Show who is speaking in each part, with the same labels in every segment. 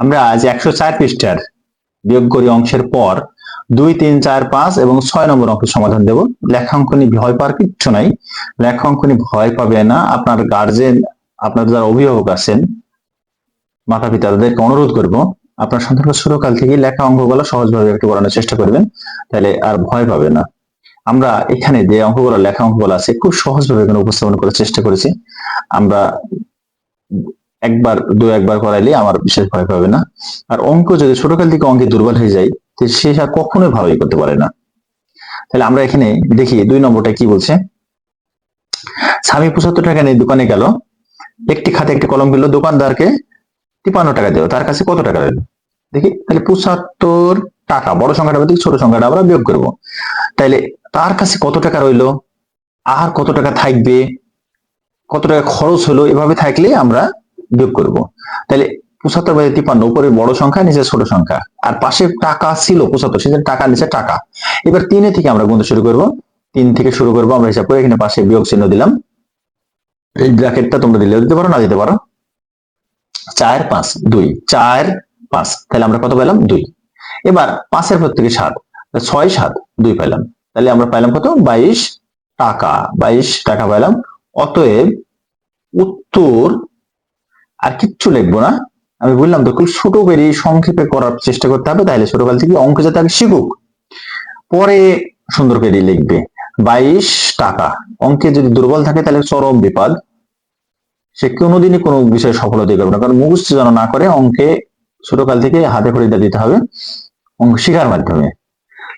Speaker 1: আমরা আজ একশো চার পৃষ্ঠার বিয়োগ করি অংশের পর দুই, তিন, চার, পাঁচ এবং ছয় নম্বর অঙ্কের সমাধান দেব। লেখাঙ্কনি ভয় পাওয়ার কিচ্ছু নাই। লেখাঙ্কনি ভয় পাবে না। আপনার গার্জেন আপনার যারা অভিভাবক আছেন মাতা পিতা তাদেরকে অনুরোধ করব, আপনার সন্তানকে ছোটকাল থেকে লেখা অঙ্কগুলো সহজভাবে একটু করানোর চেষ্টা করবেন, তাহলে আর ভয় পাবে না। আমরা এখানে যে অঙ্কগুলো, লেখা অঙ্কগুলো আছে, খুব সহজভাবে এখানে উপস্থাপন করার চেষ্টা করেছি। আমরা একবার, দু একবার করাইলে আমার বিশেষ ভয় পাবে না। আর অঙ্ক যদি ছোটকাল থেকে অঙ্কে দুর্বল হয়ে যায় সে আর কখনোই ভালোই করতে পারে না। তাহলে আমরা এখানে দেখি দুই নম্বরটা কি বলছে? স্বামী পঁচাত্তর টাকা নিয়ে দোকানে গেল। একটি খাতে একটি কলম কিনলো। দোকানদারকে তিপান্ন টাকা দিল। তার কাছে কত টাকা রইল? দেখি, তাহলে পঁচাত্তর টাকা, বড় সংখ্যাটা দিয়ে ছোট সংখ্যাটা আমরা বিয়োগ করব। তাইলে তার কাছে কত টাকা রইল? আর কত টাকা থাকবে? কত টাকা খরচ হলো? এভাবে থাকলে আমরা বিয়োগ করব। তাহলে পঁচাত্তর বাই তিপ্পান্ন উপরে বড় সংখ্যা নিচে ছোট সংখ্যা। আর পাশে টাকা ছিল পঁচাত্তর সেখানে টাকা নিচে টাকা। এবার তিনে থেকে আমরা গুনতে শুরু করব। তিন থেকে শুরু করব, আমরা হিসাব করে এখানে পাশে বিয়োগ চিহ্ন দিলাম। এই ব্র্যাকেটটা তোমরা দিলে দিতে পারো, না দিতে পারো। চার, পাঁচ, দুই, চার, পাঁচ। তাহলে আমরা কত পেলাম? দুই। এবার পাঁচের পর থেকে সাত ছয়, সাত, দুই পেলাম। তাহলে আমরা পাইলাম কত? বাইশ টাকা বাইশ টাকা পাইলাম অতএব উত্তর আর কিচ্ছু লিখব না। আমি বললাম তো খুব ছোট করে সংক্ষেপে করার চেষ্টা করতে হবে, তাহলে ছোটকাল থেকে অঙ্ক যাতে আগে শিখুক। পরে সুন্দর করে লিখবে, বাইশ টাকা। অঙ্কে যদি দুর্বল থাকে, তাহলে চরম বিপদ। সে কোনোদিনই কোনো বিষয়ে সফলতা পারবে না, কারণ মুখস্থ যেন না করে, অঙ্কে ছোটকাল থেকে হাতে খড়িটা দিতে হবে, অঙ্ক শেখার মাধ্যমে।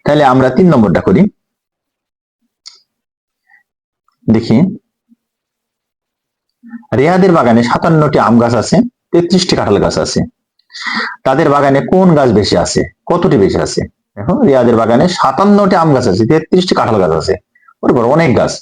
Speaker 1: তাহলে আমরা তিন নম্বরটা করি। দেখি। রেহাদের বাগানে সাতান্নটি আম গাছ আছে, তেত্রিশটি কাঁঠাল গাছ আছে। তাদের বাগানে কোন গাছ বেশি আছে? কতটি বেশি আছে? দেখো রিয়াদের বাগানে সাতান্নটি আম গাছ আছে, তেত্রিশটি কাঁঠাল গাছ আছে। ওর বড় অনেক গাছ।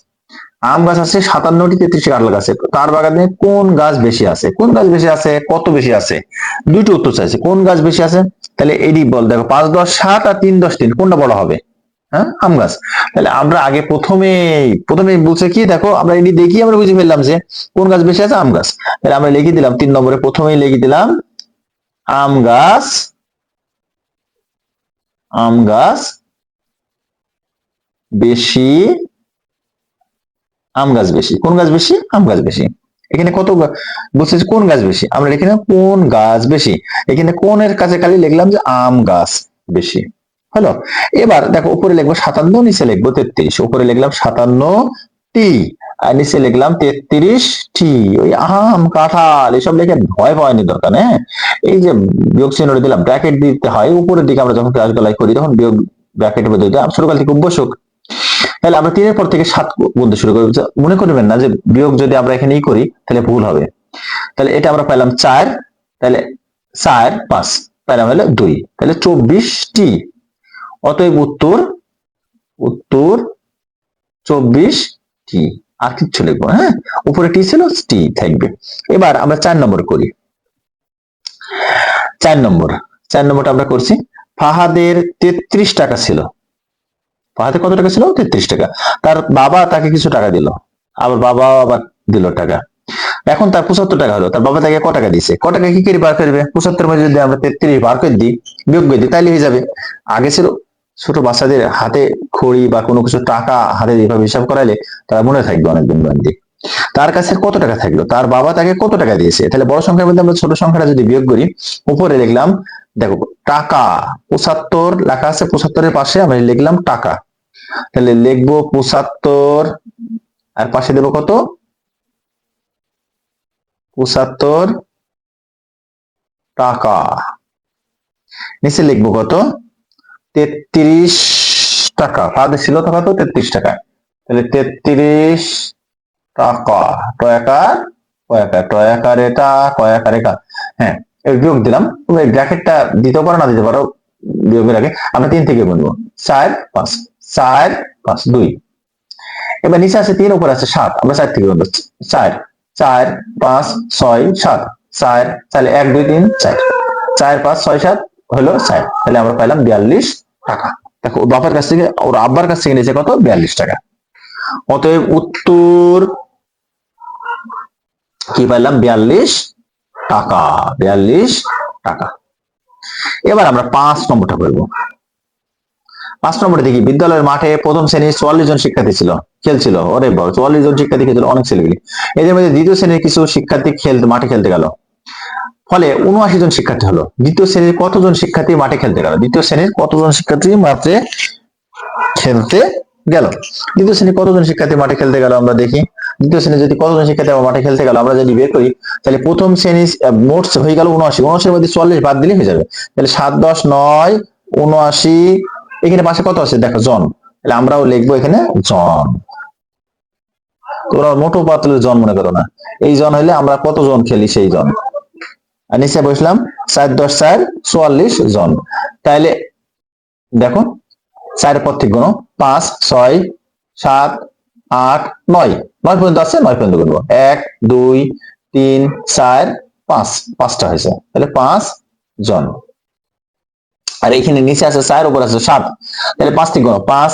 Speaker 1: আম গাছ আছে, সাতান্নটি, তেত্রিশটি কাঁঠাল গাছ আছে। তার বাগানে কোন গাছ বেশি আছে? কোন গাছ বেশি আছে? কত বেশি আছে? দুইটি উত্তর চাইছে। কোন গাছ বেশি আছে? তাহলে এডি বল, দেখো, পাঁচ, দশ, সাত আর তিন, দশ, তিন, কোনটা বড় হবে? হ্যাঁ? আম গাছ। তাহলে আমরা আগে প্রথমে প্রথমে বলছে কি, দেখো, আমরা এটি দেখি, আমরা বুঝে ফেললাম যে কোন গাছ বেশি আছে? আম গাছ। তাহলে আমরা লিখে দিলাম তিন নম্বরে, প্রথমেই লিখে দিলাম, আম গাছ আম গাছ বেশি, আম গাছ বেশি। কোন গাছ বেশি? আম গাছ বেশি। এখানে কত বলছে কোন গাছ বেশি? আমরা লিখে কোন গাছ বেশি। এখানে কোনের কাছে খালি লিখলাম যে আম গাছ বেশি। হলো? এবার দেখো, উপরে লিখব সাতান্ন, নিচে লিখব তেত্রিশ। উপরে লিখলাম সাতান্ন টি আর নিচে লিখলাম তেত্রিশ টি ওই আম, কাঁঠাল, এসব লিখে ভয় পাওয়ানি দরকার হ্যাঁ? এই যে বিয়োগ চিহ্নটা দিলাম ব্র্যাকেট দিতে হয়, উপরের দিকে আমরা যখন ক্লাস গলায় করি, তখন বিয়োগ ব্র্যাকেটের মধ্যে দিতে হয়। ছোটকাল থেকে অভ্যসক তাহলে আমরা তিনের পর থেকে সাত বলতে শুরু করব। যে মনে করবেন না যে বিয়োগ যদি আমরা এখানেই করি, তাহলে ভুল হবে। তাহলে এটা আমরা পেলাম চার, তাহলে চার পাঁচ পেলাম হলো দুই। তাহলে চব্বিশটি অতএব উত্তর উত্তর চব্বিশ টি। আর কিচ্ছু লিখব হ্যাঁ? উপরে টি ছিল, টি থাকবে। এবার আমরা চার নম্বর করি। চার নম্বর। চার নম্বরটা আমরা করছি। ফাহাদের তেত্রিশ টাকা ছিল। ফাহাদের কত টাকা ছিল? তেত্রিশ টাকা। তার বাবা তাকে কিছু টাকা দিল। আবার বাবা আবার দিল টাকা। এখন তার পঁচাত্তর টাকা হলো। তার বাবা তাকে ক টাকা দিছে ক টাকা কি করে বার করবে? পঁচাত্তর মধ্যে যদি আমরা তেত্রিশ বার করে দিই, বিয়োগ করে দিই তাহলে হয়ে যাবে। আগে ছিল ছোট বাচ্চাদের হাতে খড়ি বা কোনো কিছু টাকা হাতে এইভাবে হিসাব করাইলে তারা মনে থাকবে অনেকদিন বান্ধি তার কাছে কত টাকা থাকল? তার বাবা তাকে কত টাকা দিয়েছে? তাহলে বড় সংখ্যার মধ্যে আমরা ছোট সংখ্যাটা যদি বিয়োগ করি, উপরে লিখলাম, দেখো, টাকা, পঁচাত্তর লেখা আছে, পঁচাত্তরের পাশে আমরা লিখলাম টাকা। তাহলে লিখব পঁচাত্তর, আর পাশে দেবো কত? পঁচাত্তর টাকা। নিচে লিখব কত? তেত্রিশ টাকা। তাদের ছিল তো তেত্রিশ টাকা। তাহলে তেত্রিশ টাকা। টয়াকার কয়াকার টয়াকার এটা? কয়াকার এটা? হ্যাঁ বিয়োগ দিলাম। ব্র্যাকেটটা দিতে পারো, না দিতে পারো, বিয়োগের আগে আমরা তিন থেকে বলব চার, পাঁচ। চার, পাঁচ, দুই। এবার নিচে আছে তিন, উপর আছে সাত। আমরা চার থেকে বলব চার চার, পাঁচ, ছয়, সাত। চার, তাহলে এক, দুই, তিন, চার। চার, পাঁচ, ছয়, সাত হলো চার তাহলে আমরা পাইলাম বিয়াল্লিশ টাকা। দেখো বাবার কাছ থেকে, ওর আব্বার কাছ থেকে নিয়েছে কত? বিয়াল্লিশ টাকা। অতএব উত্তর কি পাইলাম? বিয়াল্লিশ টাকা বিয়াল্লিশ টাকা। এবার আমরা পাঁচ নম্বরটা করব পাঁচ নম্বরে দেখি, বিদ্যালয়ের মাঠে প্রথম শ্রেণির চুয়াল্লিশ জন শিক্ষার্থী ছিল, খেলছিল। ওরে বড় চুয়াল্লিশ জন শিক্ষার্থী খেলছিল, অনেক ছেলেগুলি এদের মধ্যে দ্বিতীয় শ্রেণির কিছু শিক্ষার্থী খেলতে মাঠে খেলতে গেল। ফলে উনআশি জন শিক্ষার্থী হলো। দ্বিতীয় শ্রেণির কতজন শিক্ষার্থী মাঠে খেলতে গেল? দ্বিতীয় শ্রেণির কতজন শিক্ষার্থী মাঠে খেলতে গেল? দ্বিতীয় শ্রেণির কতজন শিক্ষার্থী মাঠে খেলতে গেল আমরা দেখি। দ্বিতীয় শ্রেণি যদি কতজন শিক্ষার্থী মাঠে খেলতে গেল আমরা যদি বের করি, তাহলে প্রথম শ্রেণি মোট হয়ে গেল উনআশি। উনআশির মধ্যে চুয়াল্লিশ বাদ দিলে হয়ে যাবে। তাহলে সাত, দশ, নয়, উনআশি, এখানে পাশে কত আছে? দেখো, জন। তাহলে আমরাও লিখব এখানে জন। তোমরা মোটো পাতলের জন মনে করো না। এই জন হইলে আমরা কতজন খেলি সেই জন? নিচে বসলাম, চার দশ চার চুয়াল্লিশ জন। তাইলে দেখো, চার পর থেকে গুণ পাঁচ, ছয়, সাত, আট, নয়। নয় পর্যন্ত আছে, নয় পর্যন্ত করব। এক, দুই, তিন, চার, পাঁচ। পাঁচটা হয়েছে। তাহলে পাঁচ জন। আর এখানে নিচে আছে চার, উপর আছে সাত। তাহলে পাঁচ থেকে গুণ পাঁচ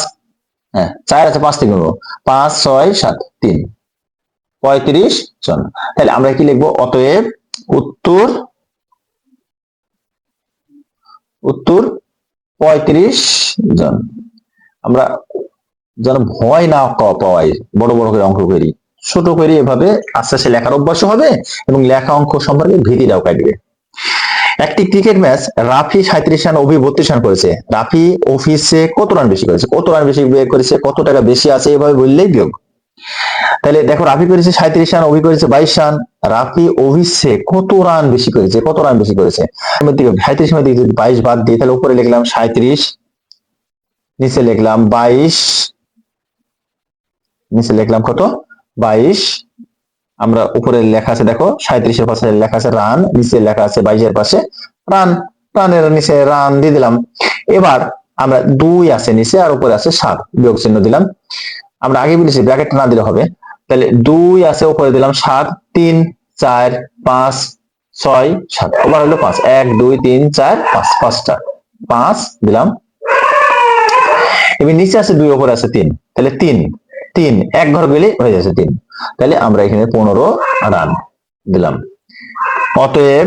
Speaker 1: হ্যাঁ চার আছে পাঁচ থেকে গুণ পাঁচ, ছয়, সাত, তিন। পঁয়ত্রিশ জন। তাহলে আমরা কি লিখব? অতএব উত্তর উত্তর পঁয়ত্রিশ জন। আমরা যেন ভয় না পাওয়াই, বড় বড় করে অঙ্ক করি। ছোট করে এভাবে আস্তে আস্তে লেখার অভ্যাস হবে এবং লেখা অঙ্ক সম্পর্কে ভীতিটাও কাটবে। একটি ক্রিকেট ম্যাচ রাফি সাঁত্রিশ রান অভি বত্রিশ রান করেছে। রাফি অফিসে কত রান বেশি করেছে? কত রান বেশি বিয়োগ করেছে? কত টাকা বেশি আছে? এভাবে বললেই বিয়োগ। তাহলে দেখো রাফি করেছে সাঁত্রিশ রান, অভি করেছে বাইশ রান। রাফি অভিষে কত রান বেশি করেছে, কত রান বেশি করেছে? সাঁত্রিশ মধ্যে যদি বাইশ বাদ দিই, তাহলে উপরে লিখলাম সাঁত্রিশ নিচে লিখলাম বাইশ, নিচে লিখলাম কত? বাইশ। আমরা উপরে লেখা আছে, দেখো সাঁত্রিশের পাশে লেখা আছে রান, নিচে লেখা আছে বাইশের পাশে রান। রানের নিচে রান দিয়ে দিলাম। এবার আমরা দুই আছে নিচে আর উপরে আছে সাত বিয়োগ চিহ্ন দিলাম। আমরা আগে বলেছি ব্র্যাকেট না দিলে হবে। তাহলে দুই আছে উপরে দিলাম সাত, তিন, চার, পাঁচ, ছয়, সাত। আবার হলো পাঁচ। এক, দুই, তিন, চার, পাঁচ। পাঁচটা। পাঁচ দিলাম। এবার নিচে আছে দুই, ওপরে আছে তিন। তাহলে তিন তিন, এক ঘর গেলে হয়ে যাচ্ছে তিন। তাহলে আমরা এখানে পনেরো রান দিলাম। অতএব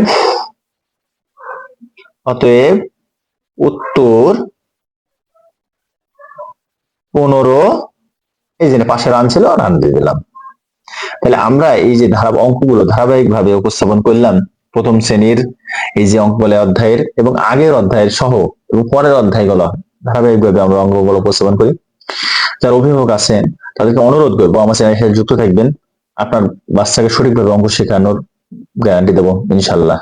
Speaker 1: অতএব উত্তর পনেরো এই যে পাশে রান ছিল রান দিয়ে দিলাম। তাহলে আমরা এই যে ধারা অঙ্কগুলো ধারাবাহিক ভাবে উপস্থাপন করলাম, প্রথম শ্রেণির এই যে অঙ্ক বলে অধ্যায়ের এবং আগের অধ্যায়ের সহ এবং পরের অধ্যায়গুলো ধারাবাহিক ভাবে আমরা অঙ্কগুলো উপস্থাপন করি। যারা অভিভাবক আছেন তাদেরকে অনুরোধ করব, আমার চ্যানেলের সাথে যুক্ত থাকবেন। আপনার বাচ্চাকে সঠিকভাবে অঙ্ক শেখানোর গ্যারান্টি দেবো ইনশাল্লাহ